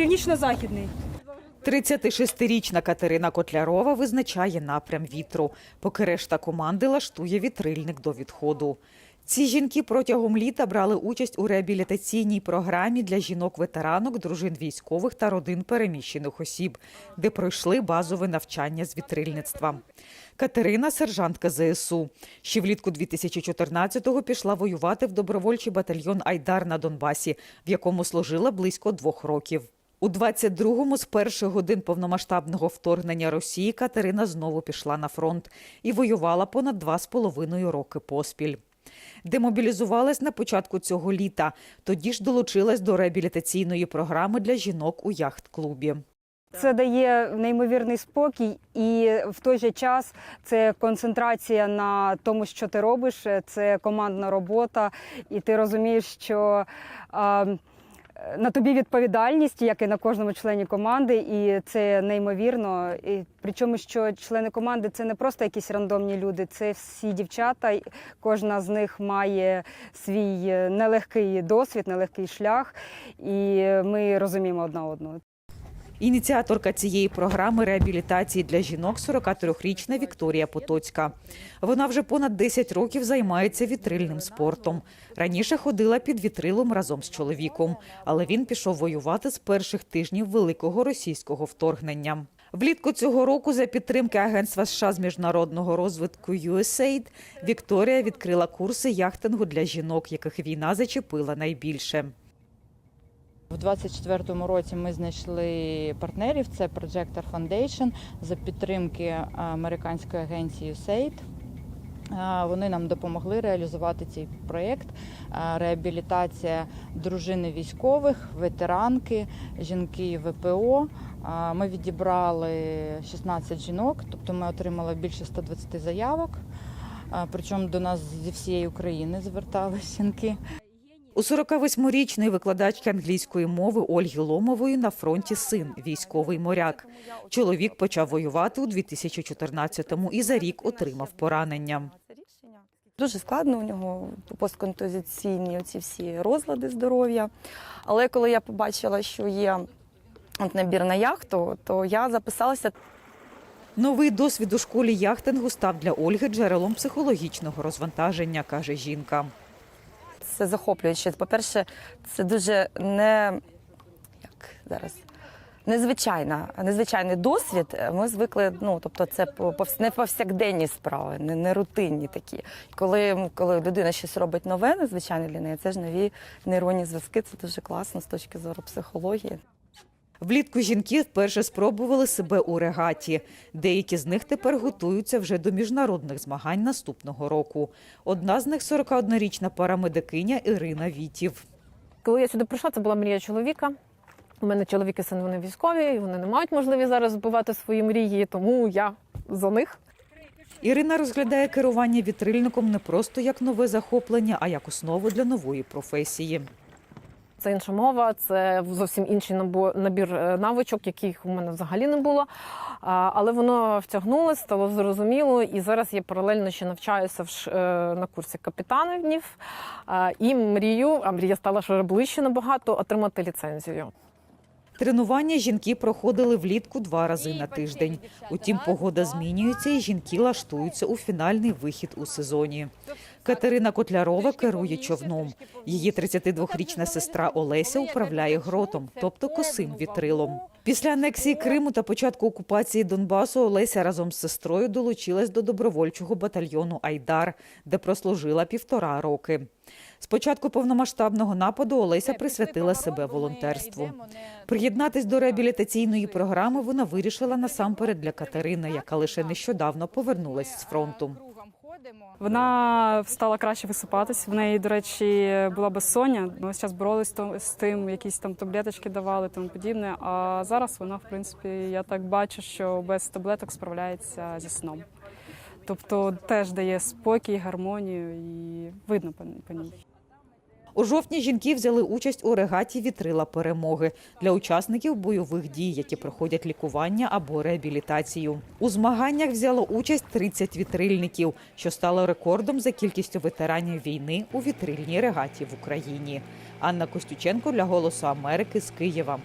Північно-західний. 36-річна Катерина Котлярова визначає напрям вітру, поки решта команди лаштує вітрильник до відходу. Ці жінки протягом літа брали участь у реабілітаційній програмі для жінок-ветеранок, дружин військових та родин переміщених осіб, де пройшли базове навчання з вітрильництва. Катерина сержантка ЗСУ. Ще влітку 2014-го пішла воювати в добровольчий батальйон Айдар на Донбасі, в якому служила близько двох років. У 22-му з перших годин повномасштабного вторгнення Росії Катерина знову пішла на фронт і воювала понад два з половиною роки поспіль. Демобілізувалась на початку цього літа. Тоді ж долучилась до реабілітаційної програми для жінок у яхт-клубі. Це дає неймовірний спокій, і в той же час це концентрація на тому, що ти робиш, це командна робота, і ти розумієш, що а, на тобі відповідальність, як і на кожному члені команди, і це неймовірно. І причому, що члени команди це не просто якісь рандомні люди, це всі дівчата. Кожна з них має свій нелегкий досвід, нелегкий шлях, і ми розуміємо одна одну. Ініціаторка цієї програми реабілітації для жінок 43-річна Вікторія Потоцька. Вона вже понад 10 років займається вітрильним спортом. Раніше ходила під вітрилом разом з чоловіком, але він пішов воювати з перших тижнів великого російського вторгнення. Влітку цього року за підтримки Агентства США з міжнародного розвитку USAID Вікторія відкрила курси яхтингу для жінок, яких війна зачепила найбільше. У 24-му році ми знайшли партнерів. Це Projector Foundation за підтримки американської агенції USAID. Вони нам допомогли реалізувати цей проєкт. Реабілітація дружини військових, ветеранки, жінки ВПО. Ми відібрали 16 жінок, тобто ми отримали більше 120 заявок. Причому до нас зі всієї України звертались жінки. У 48-річної викладачки англійської мови Ольги Ломової на фронті син, військовий моряк. Чоловік почав воювати у 2014-му і за рік отримав поранення. Дуже складно у нього постконтузиційні оці всі розлади здоров'я. Але коли я побачила, що є от набір на яхту, то я записалася. Новий досвід у школі яхтингу став для Ольги джерелом психологічного розвантаження, каже жінка. Це захоплююче. По-перше, це дуже не як зараз. Незвичайна, незвичайний досвід. Ми звикли, ну тобто, це не повсякденні справи, не, не рутинні такі. Коли, коли людина щось робить нове, незвичайне для неї, це ж нові нейронні зв'язки. Це дуже класно з точки зору психології. Влітку жінки вперше спробували себе у регаті. Деякі з них тепер готуються вже до міжнародних змагань наступного року. Одна з них 41-річна парамедикиня Ірина Вітів. Коли я сюди прийшла, це була мрія чоловіка. У мене чоловік і син вони військові, і вони не мають можливість зараз збивати свої мрії, тому я за них. Ірина розглядає керування вітрильником не просто як нове захоплення, а як основу для нової професії. Це інша мова, це зовсім інший набір е, навичок, яких у мене взагалі не було. Але воно втягнулося, стало зрозуміло, і зараз я паралельно ще навчаюся е, на курсі капітанів і мрію, а мрія стала ще ближче набагато, отримати ліцензію. Тренування жінки проходили влітку два рази на тиждень. Утім, погода змінюється, і жінки лаштуються у фінальний вихід у сезоні. Катерина Котлярова керує човном. Її 32-річна сестра Олеся управляє гротом, тобто косим вітрилом. Після анексії Криму та початку окупації Донбасу Олеся разом з сестрою долучилась до добровольчого батальйону Айдар, де прослужила півтора роки. З початку повномасштабного нападу Олеся присвятила себе волонтерству. Приєднатись до реабілітаційної програми вона вирішила насамперед для Катерини, яка лише нещодавно повернулась з фронту. Вона стала краще висипатись. В неї, до речі, була безсоння. Ми зараз боролись з тим, якісь там таблеточки давали, тому подібне. А зараз вона, в принципі, я так бачу, що без таблеток справляється зі сном. Тобто теж дає спокій, гармонію і видно по ній. У жовтні жінки взяли участь у регаті вітрила перемоги для учасників бойових дій, які проходять лікування або реабілітацію. У змаганнях взяло участь 30 вітрильників, що стало рекордом за кількістю ветеранів війни у вітрильній регаті в Україні. Анна Костюченко для Голосу Америки з Києва.